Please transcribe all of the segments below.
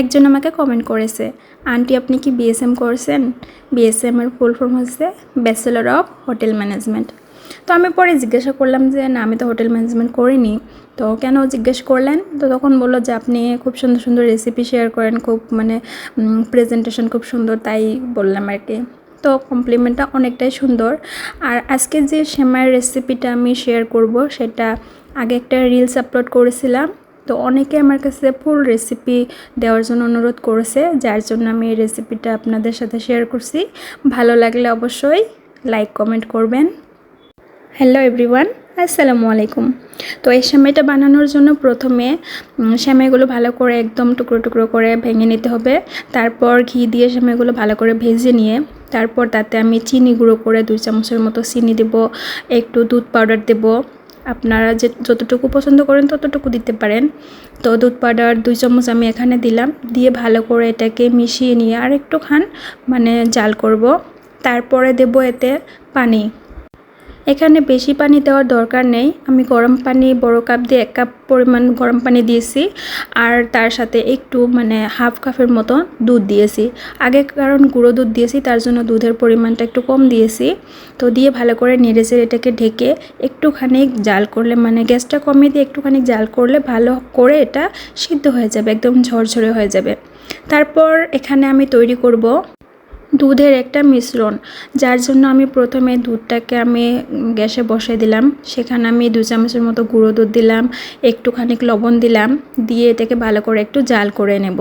একজন আমাকে কমেন্ট করেছে, আন্টি, আপনি কি বিএসএম করছেন? বিএসএম এর ফুল ফর্ম হচ্ছে ব্যাচেলর অফ হোটেল ম্যানেজমেন্ট তো আমি পরে জিজ্ঞাসা করলাম যে, না, আমি তো হোটেল ম্যানেজমেন্ট করিনি। তো কেন জিজ্ঞেস করলেন? তো তখন বলল যে, আপনি খুব সুন্দর সুন্দর রেসিপি শেয়ার করেন, খুব মানে প্রেজেন্টেশন খুব সুন্দর। তাই বললাম আর কি। তো কমপ্লিমেন্টটা অনেকটাই সুন্দর। আর আজকে যে সেমাইয়ের রেসিপিটা আমি শেয়ার করব, সেটা আগে একটা রিলস আপলোড করেছিলাম। তো অনেকে আমার কাছে ফুল রেসিপি দেওয়ার জন্য অনুরোধ করেছে যার জন্য আমি এই রেসিপিটা আপনাদের সাথে শেয়ার করছি। ভালো লাগলে অবশ্যই লাইক কমেন্ট করবেন। হ্যালো এভরিওয়ান আসসালামু আলাইকুম। তো এই সেমাইটা বানানোর জন্য প্রথমে উম, সেমাইগুলো ভালো করে একদম টুকরো টুকরো করে ভেঙে নিতে হবে। তারপর ঘি দিয়ে সেমাইগুলো ভালো করে ভেজে নিয়ে তারপর তাতে আমি চিনি গুঁড়ো করে দুই চামচের মতো চিনি দেব একটু দুধ পাউডার দেব আপনারা যে যতটুকু পছন্দ করেন ততটুকু দিতে পারেন। তো দুধ পাউডার দুই চামচ আমি এখানে দিলাম। দিয়ে ভালো করে এটাকে মিশিয়ে নিয়ে আর একটু খান মানে জাল করব। তারপরে দেব এতে পানি। এখানে বেশি পানি দেওয়ার দরকার নেই। আমি গরম পানি, বড় কাপ দিয়ে এক কাপ পরিমাণ গরম পানি দিয়েছি। আর তার সাথে একটু মানে হাফ কাপের মতো দুধ দিয়েছি। আগে কারণ গুঁড়ো দুধ দিয়েছি, তার জন্য দুধের পরিমাণটা একটু কম দিয়েছি। তো দিয়ে ভালো করে নেড়েছে এটাকে ঢেকে একটুখানি জাল করলে মানে গ্যাসটা কমিয়ে দিয়ে একটুখানি জাল করলে ভালো করে এটা সিদ্ধ হয়ে যাবে, একদম ঝরঝরে হয়ে যাবে। তারপর এখানে আমি তৈরি করব দুধের একটা মিশ্রণ, যার জন্য আমি প্রথমে দুধটাকে আমি গ্যাসে বসে দিলাম। সেখানে আমি দু চামচের মতো গুঁড়ো দুধ দিলাম একটুখানি লবণ দিলাম, দিয়ে এটাকে ভালো করে একটু জাল করে নেব।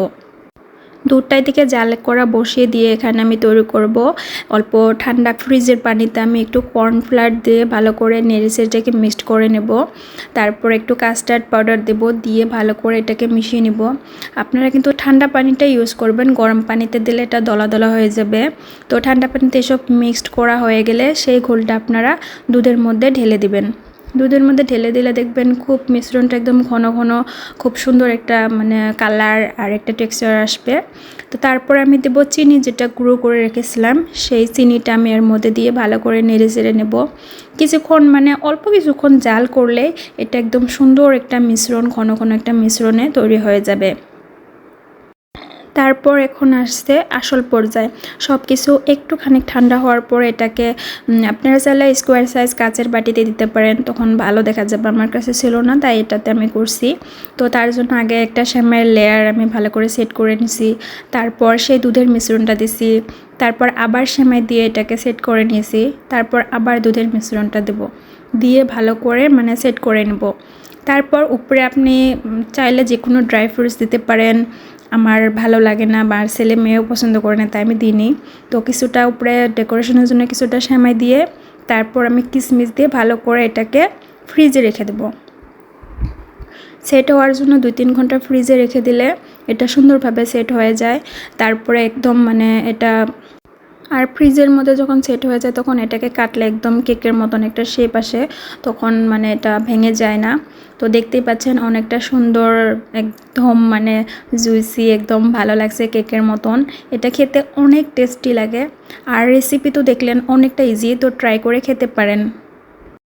দুধটাই থেকে জাল করা বসিয়ে দিয়ে এখানে আমি তৈরি করব। অল্প ঠান্ডা ফ্রিজের পানিতে আমি একটু কর্নফ্লাওয়ার দিয়ে ভালো করে নেড়ে সেটাকে মিক্সড করে নেব। তারপর একটু কাস্টার্ড পাউডার দেব দিয়ে ভালো করে এটাকে মিশিয়ে নেব। আপনারা কিন্তু ঠান্ডা পানিটা ইউজ করবেন, গরম পানিতে দিলে এটা দলা দলা হয়ে যাবে। তো ঠান্ডা পানিতে এসব মিক্সড করা হয়ে গেলে সেই ঘোলটা আপনারা দুধের মধ্যে ঢেলে দিবেন। দুধের মধ্যে ঢেলে দিলে দেখবেন খুব মিশ্রণটা একদম ঘন ঘন, খুব সুন্দর একটা মানে কালার আর একটা টেক্সচার আসবে। তো তারপর আমি দেবো চিনি যেটা গুঁড়ো করে রেখেছিলাম। সেই চিনিটা আমি এর মধ্যে দিয়ে ভালো করে নেড়ে চেড়ে নেব। কিছুক্ষণ মানে অল্প কিছুক্ষণ জাল করলে এটা একদম সুন্দর একটা মিশ্রণ, ঘন ঘন একটা মিশ্রণে তৈরি হয়ে যাবে। তারপর এখন আসছে আসল পর্যায়ে। সব কিছু একটুখানি ঠান্ডা হওয়ার পর এটাকে আপনারা চাইলে স্কোয়ার সাইজ কাচের বাটিতে দিতে পারেন, তখন ভালো দেখা যাবে। আমার কাছে ছিল না, তাই এটাতে আমি করছি। তো তার জন্য আগে একটা শ্যামের লেয়ার আমি ভালো করে সেট করে নিছি। তারপর সেই দুধের মিশ্রণটা দিছি। তারপর আবার সেমাই দিয়ে এটাকে সেট করে নিয়েছি তারপর আবার দুধের মিশ্রণটা দেব। দিয়ে ভালো করে মানে সেট করে নেব। তারপর উপরে আপনি চাইলে যে কোনো ড্রাই ফ্রুটস দিতে পারেন। আমার ভালো লাগে না বা ছেলে মেয়েও পছন্দ করে না, তাই আমি দিইনি। তো কিছুটা উপরে ডেকোরেশনের জন্য কিছুটা সেমাই দিয়ে, তারপর আমি কিশমিশ দিয়ে ভালো করে এটাকে ফ্রিজে রেখে দেবো। সেট হওয়ার জন্য দুই তিন ঘণ্টা ফ্রিজে রেখে দিলে এটা সুন্দরভাবে সেট হয়ে যায়। তারপরে একদম মানে এটা, আর ফ্রিজের মধ্যে যখন সেট হয়ে যায় তখন এটাকে কাটলে একদম কেকের মতন একটা শেপ আসে, তখন মানে এটা ভেঙে যায় না। তো দেখতেই পাচ্ছেন অনেকটা সুন্দর, একদম মানে জুইসি, একদম ভালো লাগছে কেকের মতন। এটা খেতে অনেক টেস্টি লাগে। আর রেসিপি তো দেখলেন অনেকটা ইজি তো ট্রাই করে খেতে পারেন।